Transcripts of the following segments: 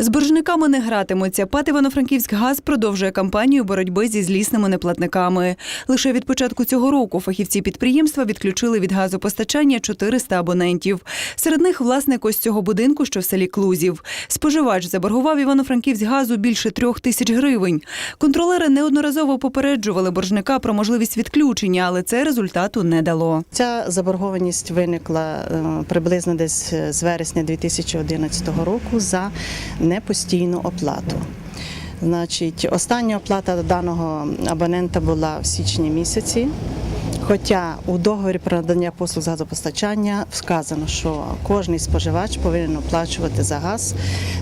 З боржниками не гратимуться. ПАТ Івано-Франківськ газ продовжує кампанію боротьби зі злісними неплатниками. Лише від початку цього року фахівці підприємства відключили від газопостачання 400 абонентів. Серед них власник ось цього будинку, що в селі Клузів. Споживач заборгував Івано-Франківськ газу більше трьох тисяч гривень. Контролери неодноразово попереджували боржника про можливість відключення, але це результату не дало. Ця заборгованість виникла е, приблизно десь з вересня 2011 року за непостійну оплату. Значить, остання оплата даного абонента була в січні місяці. Хоча у договорі про надання послуг газопостачання вказано, що кожний споживач повинен оплачувати за газ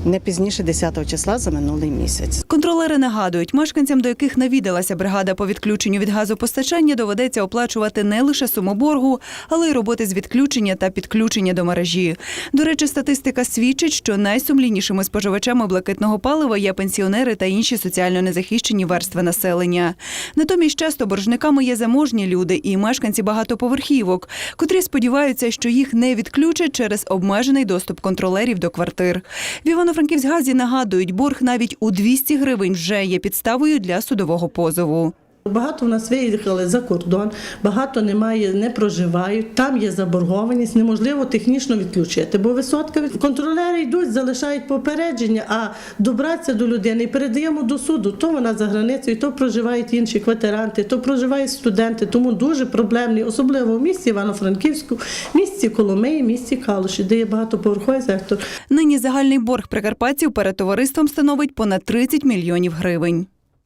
не пізніше 10 числа за минулий місяць. Контролери нагадують, мешканцям, до яких навідалася бригада по відключенню від газопостачання, доведеться оплачувати не лише суму боргу, але й роботи з відключення та підключення до мережі. До речі, статистика свідчить, що найсумліннішими споживачами блакитного палива є пенсіонери та інші соціально незахищені верстви населення. Натомість часто боржниками є заможні люди і мешканці багатоповерхівок, котрі сподіваються, що їх не відключать через обмежений доступ контролерів до квартир. В Івано-Франківськгазі нагадують, борг навіть у 200 гривень вже є підставою для судового позову. Багато в нас виїхали за кордон, багато немає, не проживають. Там є заборгованість, неможливо технічно відключити. Бо висотка контролери йдуть, залишають попередження, а добратися до людини і передаємо до суду. То вона за границею, то проживають інші квартиранти, то проживають студенти. Тому дуже проблемний, особливо в місті Івано-Франківську, місті Коломиї, місті Калуші, де є багатоповерховий сектор. Нині загальний борг прикарпатців перед товариством становить понад 30 мільйонів гривень.